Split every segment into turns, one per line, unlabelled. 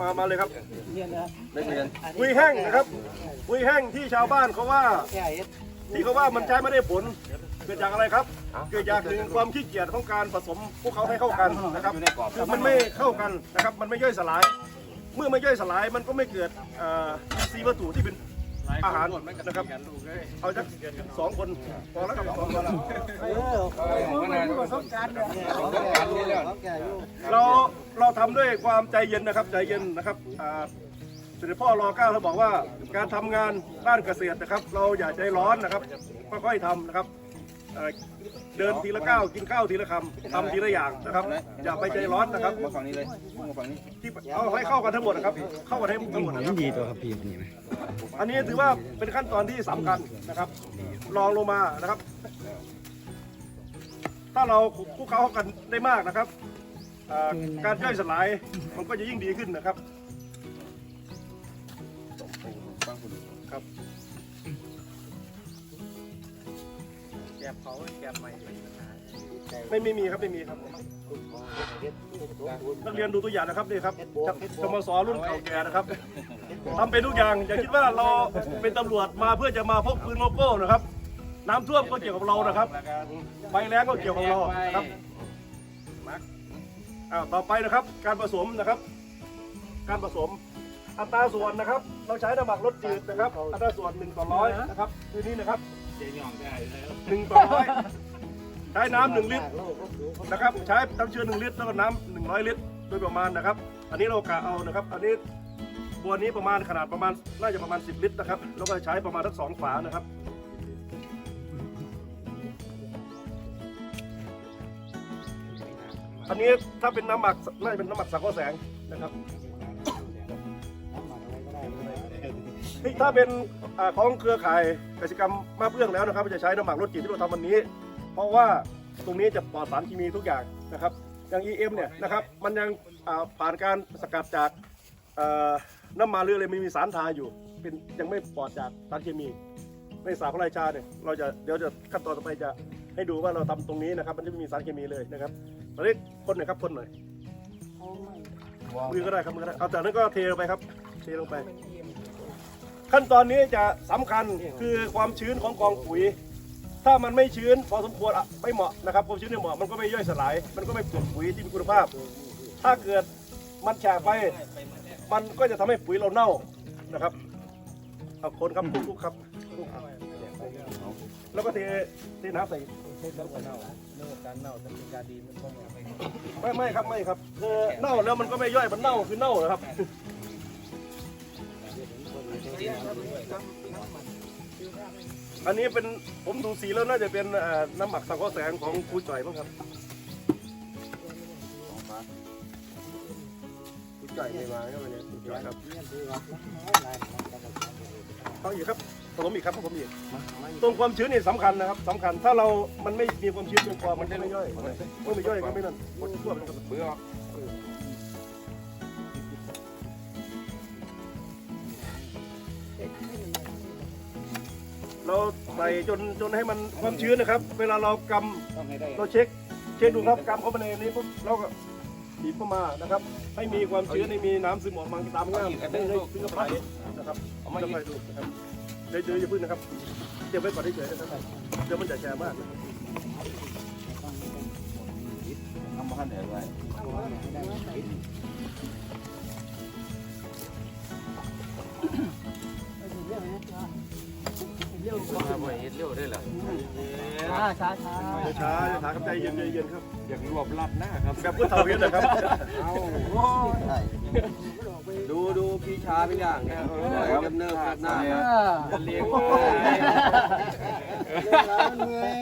มามาเลยครับ
ได้เหมือนกัน
ปุ๋ยแห้งนะครับปุ๋ยแห้งที่ชาวบ้านเขาว่า ที่เขาว่ามันใช้ไม่ได้ผล เกิดจากอะไรครับ เกิดจากหนึ่งความขี้เกียจของการผสมพวกเขาให้เข้ากันนะครับคือมันไม่เข้ากันนะครับ มันไม่ย่อยสลาย เมื่อไม่ย่อยสลายมันก็ไม่เกิดเอ่อซีวัตถุที่เป็น อาหารนะครับเอาสักสองคนพอแล้วครับสองคนเราเราทำด้วยความใจเย็นนะครับใจเย็นนะครับอ่าเสด็จพ่อรอเก้าเราบอกว่าการทำงานด้านเกษตรนะครับ เราอย่าใจร้อนนะครับค่อยๆทำนะครับ เอ่อเดินทีละก้าวกินข้าวทีละคำทำทีละอย่างนะครับ อย่าไปใจร้อนนะครับ
มาฝั่งนี้เลยมาฝั่งนี้
ที่เอาให้เข้ากันทั้งหมดนะครับ เข้ากันให้ทั้งหมดนะครับ
ดีตัวครับพี่นี่ไหม
อันนี้ถือว่าเป็นขั้นตอนที่สำคัญนะครับลองลงมานะครับ ถ้าเราคลุกเคล้าเข้ากันได้มากนะครับอ่าการย่อยสลายมันก็จะยิ่งดีขึ้นนะครับ
ฟังคุณ
ครับ
แกบเขาแกบใหม่
ไม่ไม่มีครับไม่มีครับนักเรียนดูตัวอย่างนะครับนี่ครับสมสรุ่นเก่าแก่นะครับทำเป็นทุกอย่างอย่าคิดว่าเราเป็นตำรวจมาเพื่อจะมาพกปืนโลโก้นะครับ น้ำท่วมก็เกี่ยวกับเรานะครับไฟแรงก็เกี่ยวกับเรานะครับอ้าวต่อไปนะครับ การผสมนะครับ การผสมอัตราส่วนนะครับ เราใช้น้ำหมักรสจืดนะครับ อัตราส่วน1ต่อร้อยนะครับคือนี้นะครับ หนึ่งต่อร้อยใช้น้ำหนึ่งลิตรนะครับ ใช้น้ำเชื้อหนึ่งลิตรแล้วก็น้ำหนึ่งร้อยลิตรโดยประมาณนะครับ อันนี้เรากะเอานะครับ อันนี้บัวนี้ประมาณขนาดประมาณน่าจะประมาณ 10 ลิตรนะครับ แล้วก็ใช้ประมาณทั้งสองฝานะครับอันนี้ถ้าเป็นน้ำหมักน่าจะเป็นน้ำหมักสังเคราะห์แสงนะครับ นี่ถ้าเป็นอาของเครือข่ายกสิกรรมมาเพื่องแล้วนะครับจะใช้น้ำหมักรถจีที่เราทำวันนี้ เพราะว่าตรงนี้จะปลอดสารเคมีทุกอย่างนะครับอย่าง EM เนี่ยนะครับมันยังอ่าผ่านการสกัดจากเอ่อน้ำมันเรือเลยไม่มีสารทาอยู่ เป็นยังไม่ปลอดจากสารเคมี ในสาพระราชาเนี่ยเราจะเดี๋ยวจะขั้นตอนต่อไปจะให้ดูว่าเราทำตรงนี้นะครับ มันจะไม่มีสารเคมีเลยนะครับตอนนี้พ่นหน่อยครับพ่นหน่อยมือก็ได้ครับมือก็ได้เอาจากนั้นก็เทลงไปครับ เทลงไป ขั้นตอนนี้จะสำคัญคือความชื้นของกองปุ๋ย ถ้ามันไม่ชื้นพอสมควรอะไม่เหมาะนะครับความชื้นไม่เหมาะมันก็ไม่ย่อยสลาย มันก็ไม่เกิดปุ๋ยที่มีคุณภาพ ถ้าเกิดมันแฉะไป มันก็จะทำให้ปุ๋ยเราเน่านะครับเอาคนครับคลุกๆครับคลุกครับ แล้วก็เทเทน้ำใส่ไม่ไม่ครับไม่ครับคือเน่าแล้วมันก็ไม่ย่อยมันเน่าคือเน่านะครับ อันนี้เป็นผมดูสีแล้วน่าจะเป็นน้ำหมักสังเคราะห์แสงของครูจ่อยมั้งครับ
คุณจ่ายไม่มาก็ไม่ได้
ครูจ่อยครับเอาอีกครับผสมอีกครับผสมอีกตรงความชื้นนี่สำคัญนะครับสำคัญถ้าเรามันไม่มีความชื้นเพียงพอมันจะไม่ย่อยเมื่อไม่ย่อยก็ไม่นั่นหมดทั่วมันก็
เบื่อ
เราใส่จนจนให้มันความชื้นนะครับ เวลาเรากำเราเช็ค เช็คดูครับกำเข้าไปในนี้ปุ๊บเราก็บีบเข้ามานะครับ ให้มีความชื้นให้มีน้ำซึมออกมาตามง่ามไม่ได้ซึมเข้าไปนะครับเอามาค่อยๆดูนะครับเดี๋ยวเดี๋ยวอย่าพึ่งนะครับเดี๋ยวไว้ก่อนเฉยๆนะครับเดี๋ยวมันจะแฉะมากนะครับ
ทำมาขั้นไหนไว้
ช้าช้าช้า
เดี๋ยวช้าช้าครับใจเย็นใจเย็นครับ
อยากรวบรัดหน้าครับ
แบบพุทธเถาเวียนนะครับ
ดูดูพี่ชาพี่อย่างเนี่ยเนิบเนิบหน้า
จะเลี้ยง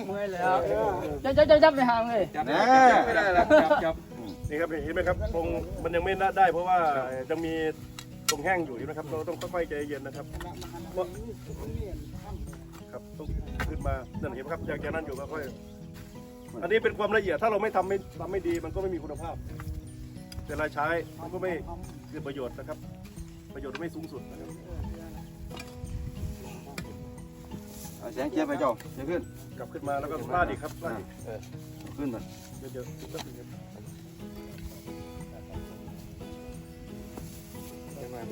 เมื่อยแล้วจะจะจะจับไปหางเลย
จับไม่ได้ละจับจับ
นี่ครับเห็นไหมครับตรงมันยังไม่น่าได้ เพราะว่าจะมีตรงแห้งอยู่นะครับ เราต้องค่อยๆใจเย็นนะครับเพราะ ครับต้องขึ้นมานั่นเห็นไหมครับอย่างจากนั้นอยู่ก็ค่อยอันนี้เป็นความละเอียดถ้าเราไม่ทำไม่ทำไม่ดีมันก็ไม่มีคุณภาพเวลาใช้มันก็ไม่เกิดประโยชน์นะครับ ประโยชน์ไม่สูงสุดนะครับ
เอาแสงเจี๊ยบไปเจ้าเจี๊ยบขึ้น
กลับขึ้นมาแล้วก็ลาดอีกครับลาดอีก
ขึ้นมา
เยอะๆครับ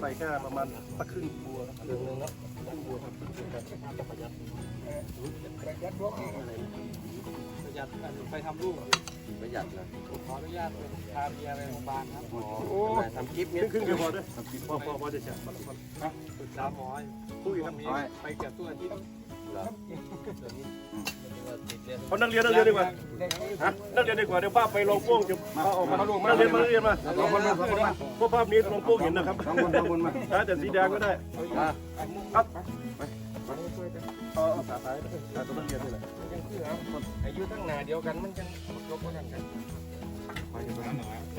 ใส่แค่ประมาณตะครึ่งบัวครับครึ่งนึงเประครึ่งบัวครับประหยัด
ประหยัดไปทำลูก
ประหยัดเลย
ขออนุญาตพาเมียไปโรงพยาบาลครับ
โอ้ทำคลิป
ค
เนี้
รึ่งครึ่งเดียวพอด้วยพอพอพอจะแฉะพอพอ
ปรึกษาหมอ
คุยครับ
มีไปเกือบทุกอาทิตย์
เขานักเรียนนักเรียนดีกว่าฮะนักเรียนดีกว่าเดี๋ยวภาพไปลงโป้งจะเอาออกมานักเรียนมานักเรียนมา
สองคนมาสองคนมา
เพราะภาพนี้ลงโป้งเห็นนะครับ
สองคนสองคนมา
นะแต่สีแดงก็ได้
มา
ครับเอาเอาขาซ้ายขาตัวนักเรียนนี่แหละ
อายุตั้งนาเดียวกันมันกันยกกันกัน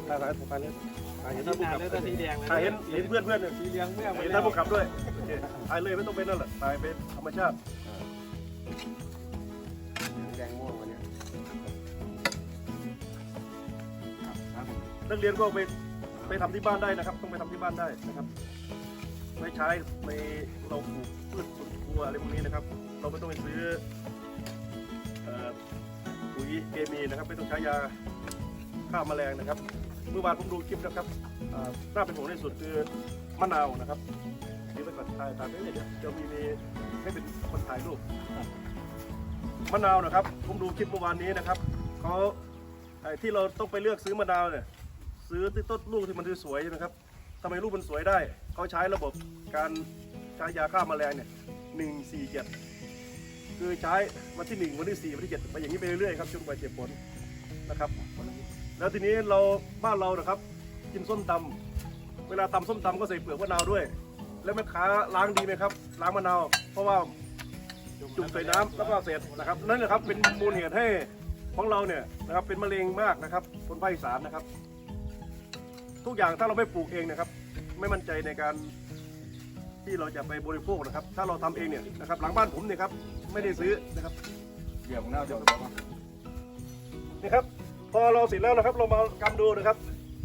ขาซ้ายขาซ้ายเลยถ่ายเห็น
ที่
ท่านผู้
นา
ขับ
แล้วก็สีแดงเลย
ถ่ายเห็นเห็นเพื่อนเพื่อนเนี่ย
สีเหลืองเมื่อ
เห็นท่านผู้ขับด้วยโอเคถ่ายเลยไม่ต้องเป็นนั่นแหละถ่ายเป็นธรรมชาติ
นั
กเรียนก็ไปไปทำที่บ้านได้นะครับ ต้องไปทำที่บ้านได้นะครับไม่ใช้ในเราปลูกพืชสวนครัวอะไรพวกนี้นะครับ เราไม่ต้องไปซื้อปุ๋ยเคมีนะครับ ไม่ต้องใช้ยาฆ่าแมลงนะครับ เมื่อวานผมดูคลิปนะครับน่าเป็นห่วงที่สุดคือมะนาวนะครับนี่ไปก่อนถ่ายถ่ายไปเลยเดี๋ยวเดี๋ยวมีมีให้เป็นคนถ่ายรูปมะนาวนะครับ ผมดูคลิปเมื่อวานนี้นะครับเขาที่เราต้องไปเลือกซื้อมะนาวเนี่ย ซื้อที่ต้นลูกที่มันสวยๆนะครับทำไมลูกมันสวยได้ เขาใช้ระบบการใช้ยาฆ่าแมลงเนี่ยหนึ่งสี่เจ็ดคือใช้วันที่หนึ่งวันที่สี่วันที่เจ็ดไปอย่างนี้ไปเรื่อยๆครับจนกว่าเจ็บผลนะครับ แล้วทีนี้เราบ้านเรานะครับ กินส้มตำเวลาตำส้มตำก็ใส่เปลือกมะนาวด้วย แล้วแม่ค้าล้างดีไหมครับ ล้างมะนาว เพราะว่าจุ่มใส่น้ำแล้วก็เสร็จนะครับนั่นแหละครับเป็นมูลเหตุให้ของเราเนี่ยนะครับเป็นมะเร็งมากนะครับคนภาคอีสานนะครับ ทุกอย่างถ้าเราไม่ปลูกเองนะครับ ไม่มั่นใจในการที่เราจะไปบริโภคนะครับ ถ้าเราทำเองเนี่ยนะครับ หลังบ้านผมเนี่ยครับไม่ได้ซื้อนะครับ
เดี๋ยวผมเอาเดี๋ยว
นี่ครับ พอเราเสร็จแล้วนะครับ เรามากำดูนะครับ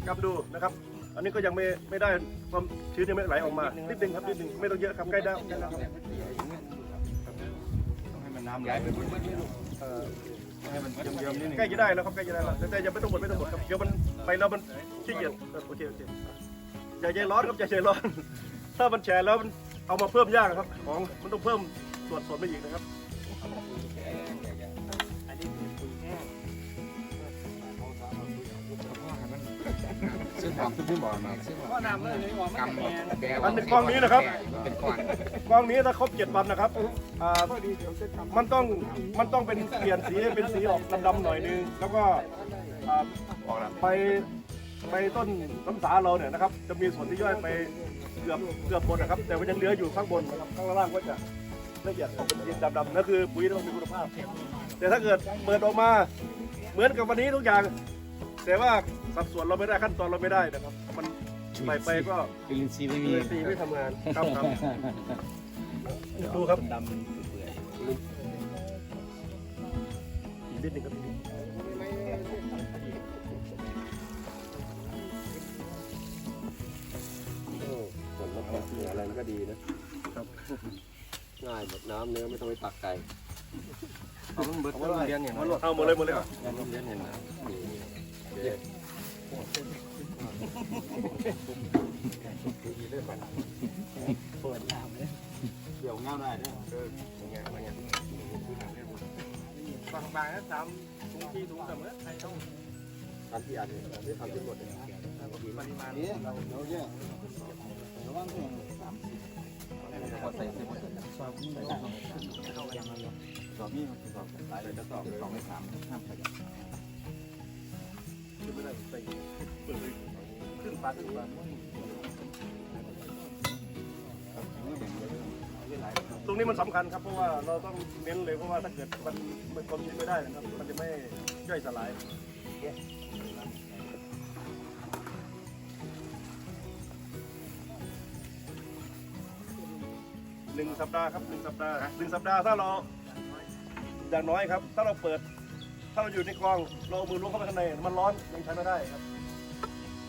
กำดูนะครับ อันนี้ก็ยังไม่ไม่ได้ความชื้นยังไม่ไหลออกมานิดนึงครับนิดนึงไม่ต้องเยอะครับใกล้ได้ใกล้แล้วครับ
ให้มันน้ำไหลไปหมด
เอ่อ
ให้มันเยิ้มๆนิดนึง
ใกล้จะได้แล้วครับใกล้จะได้แล้วแต่แต่ยังไม่ต้องหมดไม่ต้องหมดครับเดี๋ยวมัน ไปแล้วมันขี้เกียจเออโอเคโอเคอย่าใจร้อนครับอย่าใจร้อน ถ้ามันแฉะแล้วมันเอามาเพิ่มยากครับ ของมันต้องเพิ่มส่วนสดไปอีกนะครับ
ซึ่งของที่บอกมา
ก็นำเลยเลยว่ามันแดง
อันเป็นกล้องนี้นะครับ
เป็นก้อน
กล้องนี้ถ้าครบเจ็ดวันนะครับอ่ามันต้องมันต้องเป็นเปลี่ยนสีให้เป็นสีออกดำๆหน่อยนึงแล้วก็ อ่า
บอกแล้ว
ไปไปต้นน้ำสาเราเนี่ยนะครับ จะมีส่วนที่ย่อยไปเกือบเกือบหมดนะครับ แต่มันยังเหลืออยู่ข้างบนนะครับข้างล่างก็จะละเอียดออกเป็นสีดำๆนั่นคือปุ๋ยที่ต้องมีคุณภาพ แต่ถ้าเกิดเปิดออกมาเหมือนกับวันนี้ทุกอย่าง แต่ว่าสัดส่วนเราไม่ได้ขั้นตอนเราไม่ได้นะครับ มันไปไปก็
จุลินทรีย์ไม่มี
เลยตีไม่ทำงานครับครับดูครับ
ดำมันเปื่อย
อีกนิดหนึงครับ ก็
อะไรมันก็ดีนะง่ายหมดน้ำเนื้อไม่ต้องไปตักไก่เอามันเบิดแล้วเรียนอย่างนั้น
เอาหมดเลยหมดเลยครับ
เรียนอย่างนั้นเดี๋ยวง่ายได้เนี่ยเอออย่างเงี้ยอย่างเงี้ย
บางบางนะสามถุงที่ถุงเสมอใครต้อง
ทำที่อันนี้ทำที่หมดเลย
ปริมาณ
นี่เราเราเนี่ยระวังตัวพอ ใส่เสร็จสอบนี่สอบนี่สอบหลายเลยจะสอบสองไม่สามห้ามใส่
ไม่ได้ใส่เปิดเลยครึ่งปลาครึ่งปลาตรงนี้มันสำคัญครับเพราะว่าเราต้องเน้นเลยเพราะว่าถ้าเกิดมันมันความชื้นไม่ได้นะครับ มันจะไม่ย่อยสลาย งสัปดาห์ครับหนึ่งสัปดาห์หนึ่งสัปดาห์ถ้าเราอย่างน้อยครับ ถ้าเราเปิด ถ้าเราอยู่ในกลองเราเอามือล้วงเข้าไปข้างในมันร้อนยังใช้ไม่ได้ครับ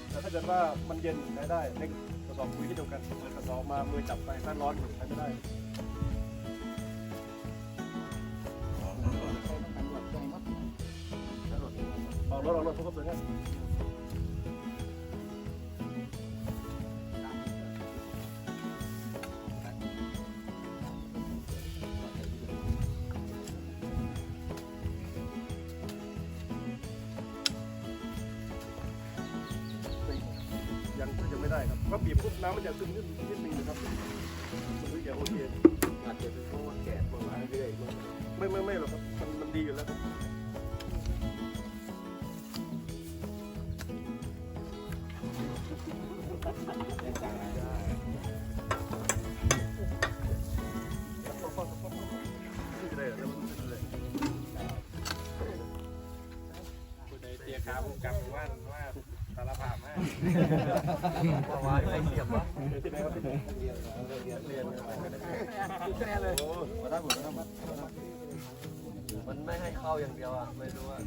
แต่ถ้าเกิดว่ามันเย็นใช้ได้ในกระสอบปุ๋ยที่เดียวกันเปิดกระสอบมามือจับไปถ้าร้อนใช้ไม่ได้ออกรถอรถพวกเขาเป็นไง บเพราะบีบปุ๊บน้ำมันจะซึมนิดนิดนึงนะครับมันถึงจะโอเค
อาจจะเป็นเพราะว่าแก่ประมาณเรื่อยๆ
ไม่ไม่ไม่หรอกครับมันมันดีอยู่แล้วครับ
เตียขาผมกลับว่าว่าสารภาพมาก
ว่าไม่เสียบวะมันไม่ให้เข้าอย่างเดียวอะ ไม่รู้ว่า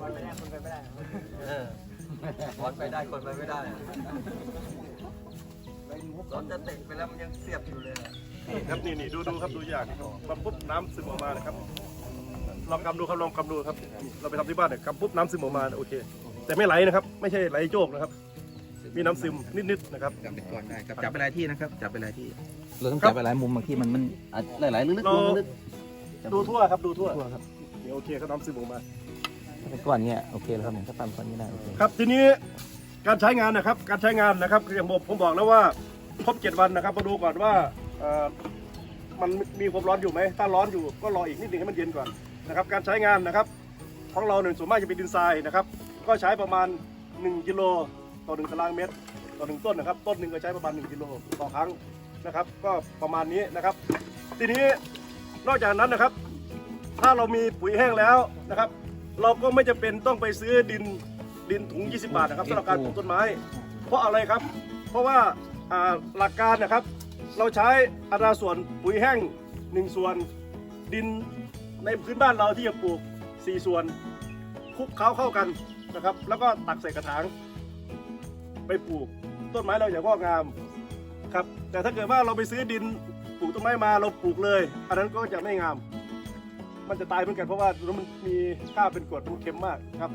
วันไปได้คนไปไม่ได้เออวันไปได้คนไปไม่ได้อะรถจะเตะไปแล้วมันยังเสียบอยู่เลยอะ
นี่ครับนี่นี่ดูดูครับดูอย่างปั๊บปุ๊บน้ำซึมออกมานะครับลองกำดูครับลองกำดูครับ เราไปทำที่บ้านเนี่ยกำปุ๊บน้ำซึมออกมาโอเค แต่ไม่ไหลนะครับ ไม่ใช่ไหลโจกนะครับ มีน้ำซึมนิดๆนะครับ
จับเป็นก้อนได้ครับจับไปหลายที่นะครับจับไปหลายที่
เราต้อง
ครับ
จับไปหลายมุมบางที่มันมันอาจหลายๆลึกๆ
เรา
ลึก
ดูทั่วครับดูทั่ว
ทั่วครับ
นี่โอเคครับน้ำซึมออกมา
ถ้าเป็นก้อนเนี้ยโอเคแล้วครับเนี่ยถ้าตามก้อนนี้ได้โอเค
ครับทีนี้การใช้งานนะครับการใช้งานนะครับอย่างผมผมบอกแล้วว่าครบเจ็ดวันนะครับมาดูก่อนว่าเอ่อมันมีความร้อนอยู่ไหมถ้าร้อนอยู่ก็รออีกนิดหนึงให้มันเย็นก่อนนะครับการใช้งานนะครับของเราเนี่ยส่วนมากจะเป็นดินทรายนะครับก็ใช้ประมาณ 1กิโล ต่อ1ตารางเมตร ต่อหนึ่งต้นนะครับ ต้นหนึ่งก็ใช้ประมาณ1กิโลต่อครั้งนะครับ ก็ประมาณนี้นะครับ ทีนี้นอกจากนั้นนะครับ ถ้าเรามีปุ๋ยแห้งแล้วนะครับ เราก็ไม่จำเป็นต้องไปซื้อดินดินถุง 20 บาทนะครับสำหรับการปลูกต้นไม้ เพราะอะไรครับ เพราะว่าอ่าหลักการนะครับ เราใช้อัตราส่วนปุ๋ยแห้ง 1 ส่วนดินในพื้นบ้านเราที่จะปลูก 4 ส่วนคลุกเคล้าเข้ากันนะครับ แล้วก็ตักใส่กระถาง ไปปลูก ต้นไม้เราอย่างงอกงามครับ แต่ถ้าเกิดว่าเราไปซื้อดินปลูกต้นไม้มาเราปลูกเลย อันนั้นก็จะไม่งาม มันจะตายเหมือนกันเพราะว่ามันมีค่าเป็นกรดมันเค็มมากครับ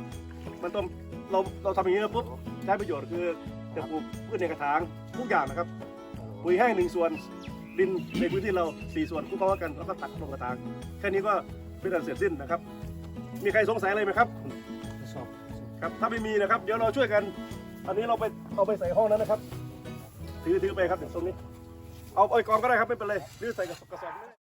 มันต้องเราเราทำอย่างนี้แล้วปุ๊บใช้ประโยชน์คือจะปลูกพืชในกระถางทุกอย่างนะครับปุ๋ยแห้งหนึ่งส่วนดินในพื้นที่เราสี่ส่วนคู่เข้ากันแล้วก็ตักลงกระถางแค่นี้ก็เป็นอันเสร็จสิ้นนะครับ มีใครสงสัยอะไรไหมครับ
ชอบ
ครับ ถ้าไม่มีนะครับ เดี๋ยวเราช่วยกัน อันนี้เราไป เอาไปใส่ห้องนั้นนะครับ ถือถือไปครับถึงตรงนี้ เอาไอ้กองก็ได้ครับไม่เป็นไรหรือใส่กระสอบกระสอบ